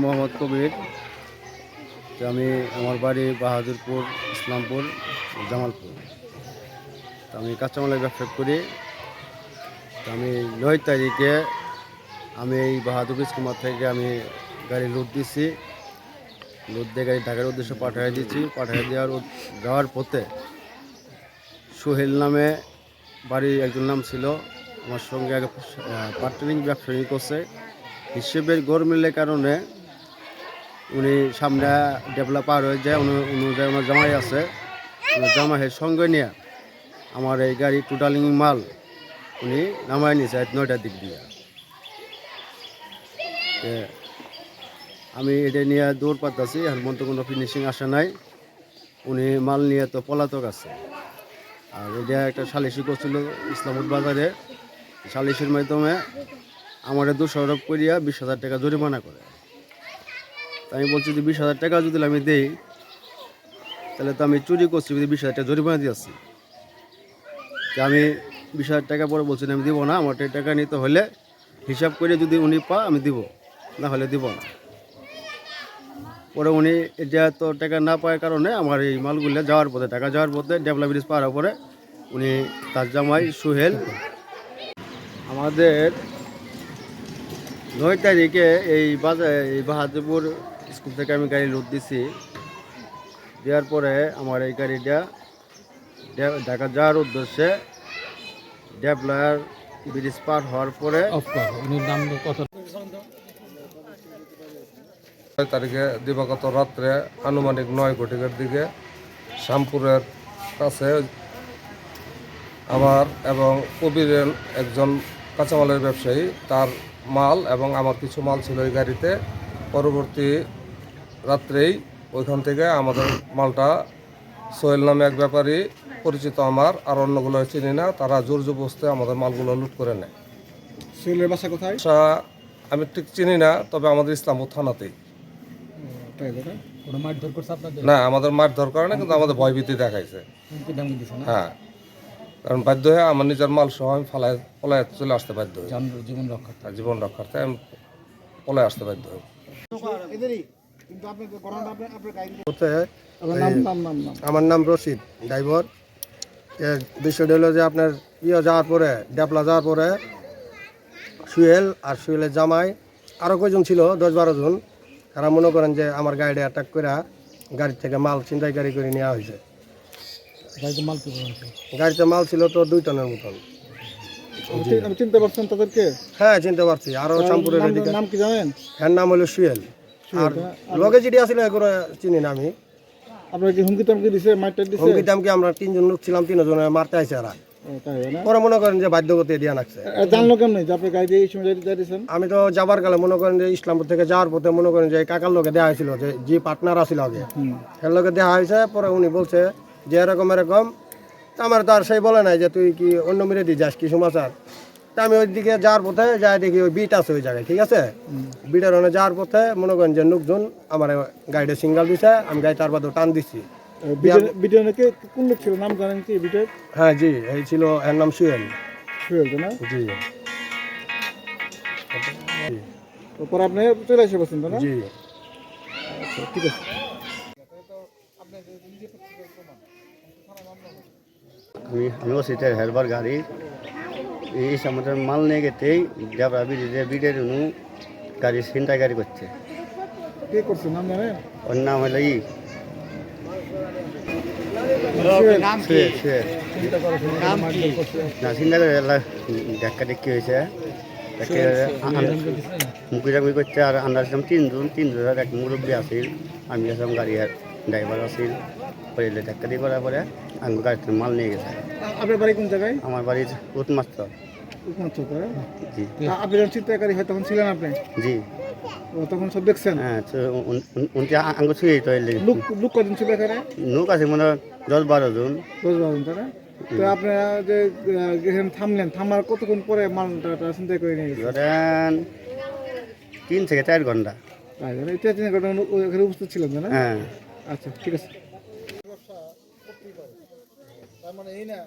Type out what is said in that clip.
মোহাম্মদ কবির আমি আমার বাড়ি বাহাদুরপুর, ইসলামপুর, জামালপুর। তো আমি কাঁচামালের ব্যবসা করি। তো আমি নয় তারিখে আমি এই বাহাদুর স্কুমার থেকে আমি গাড়ি লুট দিছি। লুট দিয়ে গাড়ি ঢাকার উদ্দেশ্যে পাঠিয়ে দিয়েছি। পাঠিয়ে দেওয়ার যাওয়ার পথে সোহেল নামে বাড়ির একজন নাম ছিল। আমার সঙ্গে আগে পার্টনারিং ব্যবসায়ী করছে। হিসেবের গরমিলের কারণে উনি সামনে ডেভেলপ পার হয়ে যায় অনুযায়ী ওনার জামাই আছে জামাইয়ের সঙ্গে নিয়ে আমার এই গাড়ি টোটালিং মাল উনি নামায় নিয়েছে রাত নয়টার দিক দিয়ে। আমি এটা নিয়ে দৌড় পাতাছি মতো কোনো ফিনিশিং আসে নাই। উনি মাল নিয়ে তো পলাতক আছে। আর এটা একটা সালিশি করছিল ইসলামপুর বাজারে। সালিশির মাধ্যমে আমার দোষারোপ করিয়া বিশ হাজার টাকা জরিমানা করে। তা আমি বলছি যে বিশ হাজার টাকা যদি আমি দেই, তাহলে তো আমি চুরি করছি, যদি বিশ হাজার টাকা জরিমানা দিয়েছি তা আমি বিশ হাজার টাকা পরে বলছি আমি দিব না, আমার টাকা নিতে হলে হিসাব করে যদি উনি পা আমি দিব। না হলে দিব না। পরে উনি এটা তো টাকা না পাওয়ার কারণে আমার এই মালগুলো যাওয়ার পথে, টাকা যাওয়ার পথে ডেভেলপ ব্রিজ পার হওয়ার পরে উনি তার জামাই সুহেল আমাদের নয় তারিখে এই বাজার এই বাহাদুরপুর স্কুল থেকে আমি গাড়ি লোড দিছি। দেওয়ার পরে আমার এই গাড়িটা ঢাকা যাওয়ার উদ্দেশ্যে ডেভলার ব্রিজ পার হওয়ার পরে ছয় তারিখে দিবাগত রাত্রে আনুমানিক নয় ঘটিকার দিকে শ্যামপুরের কাছে আমার এবং কবিরের একজন কাঁচামালের ব্যবসায়ী তার মাল এবং আমার কিছু মাল ছিল এই গাড়িতে। পরবর্তী রাত্রেই ওইখান থেকে আমাদের মালটা সোহেল নামে এক ব্যাপারী পরিচিত আমার আর অন্যগুলো চিনি না তারা জোর জবস্তে আমাদের মালগুলো লুট করে নেয়। সোহেলের বাসা কোথায়? আচ্ছা আমি ঠিক চিনি না তবে আমাদের ইসলামপুর থানাতেই। মারধর না আমাদের মার দরকার না কিন্তু আমাদের ভয়ভীতি দেখাইছে। হ্যাঁ। কারণ বাধ্য হয়ে আমার নিজের মাল সহ আমি ফালায় পলায় চলে আসতে বাধ্য হই। জীবন রক্ষা আর জীবন রক্ষার্থে আমি পলায় আসতে বাধ্য হই। কিন্তু আপনি ঘটনাটা আপনি আপনার গাড়ি হতে আপনার নাম নাম নাম নাম। আমার নাম রশিদ ড্রাইভার। বিষয়টা হলো যে আপনার ইয়ে যাওয়ার পরে ডেপলা যাওয়ার পরে সুয়েল আর সুয়েলের জামাই আরও কয়জন ছিল? দশ বারো জন। তারা মনে করেন যে আমার গাড়িটা অ্যাটাক করে গাড়ি থেকে মাল ছিনতাইকারি করে নেওয়া হয়েছে। গাড়িতে মাল ছিল তো দুই টনের মতন। চিনতে পারছেন তাদেরকে? হ্যাঁ চিনতে পারছি। আরও শ্যামপুরের নাম- কি জানেন? এর নাম হলো সুয়েল আর লগে যেটি আসলে এগুলো চিনি না আমি। আপনার কি হুমকি টামকি দিছে মাইটার দিছে? হুমকি টামকি আমরা তিনজন লোক ছিলাম তিনজনে মারতে আইসে আর পরে মনে করেন যে বাধ্যগতি দিয়ে জানলো কেমন? যে আপনি গাড়ি দিয়ে এই সময় যাই দিয়েছেন আমি তো যাবার কালে মনে করেন যে ইসলামপুর থেকে যাওয়ার পথে মনে করেন যে কাকার লোকে দেওয়া হয়েছিল যে যে পার্টনার আছিল আগে। এর লোকে দেওয়া হয়েছে পরে উনি বলছে যে এরকম এরকম। আমার তো আর সেই বলে নাই যে তুই কি অন্য মেরে দিয়ে যাস কি সমাচার? তা আমি ওই দিকে যাওয়ার পথে যাই দেখি ওই বিট আছে ওই জায়গায় ঠিক আছে? বিটের ওখানে যাওয়ার পথে মনে করেন যে লোকজন আমার গাড়িটা সিঙ্গাল দিছে আমি গাড়ি তার বাদে টান দিচ্ছি বিটেনকে কোন লোক ছিল? নাম জানেন কি বিটের হ্যাঁ জি এই ছিল এর নাম সুয়েল সুহেল না? জি। তো আপনি চলে এসে বসেন না? জি। আচ্ছা, ঠিক আছে। আমি আমি হেরবার গাড়ি। এই আমাদের মাল নিয়ে গেতেই যাবরা বিড়ে বিড়ের নু গাড়ি ছিনতাই গাড়ি করছে। কে করছে? নাম জানেন ওর নাম হলো ই। না চিন্তা করে হয়েছে। করছে আর আমরা ছিলাম তিনজন তিনজনের এক মুরব্বী আছিল। আমি আসলাম গাড়ি ড্রাইভার আছিল। পরে ধাক্কা দিয়ে করার পরে আমি গাড়িতে মাল নিয়ে গেছে। আপনার বাড়ি কোন জায়গায়? আমার বাড়ির উৎমাস্ত উপমাচ্ছ জি। আপনি যখন চিত্রকারী হয় তখন ছিলেন আপনি? জি। ও, তখন সব দেখছেন? হ্যাঁ উনটি আঙ্গ ছুঁয়ে তো লোক লোক কজন ছিল এখানে? লোক আছে মনে হয় দশ বারো জন। দশ বারো জন না? তো আপনারা যে এখানে থামলেন থামার কতক্ষণ পরে মালটা চিন্তা করে নিয়ে ধরেন তিন থেকে চার ঘণ্টা। তাই না? এটা চিন্তা উপস্থিত ছিলেন না? হ্যাঁ। আচ্ছা ঠিক আছে। তার মানে এই না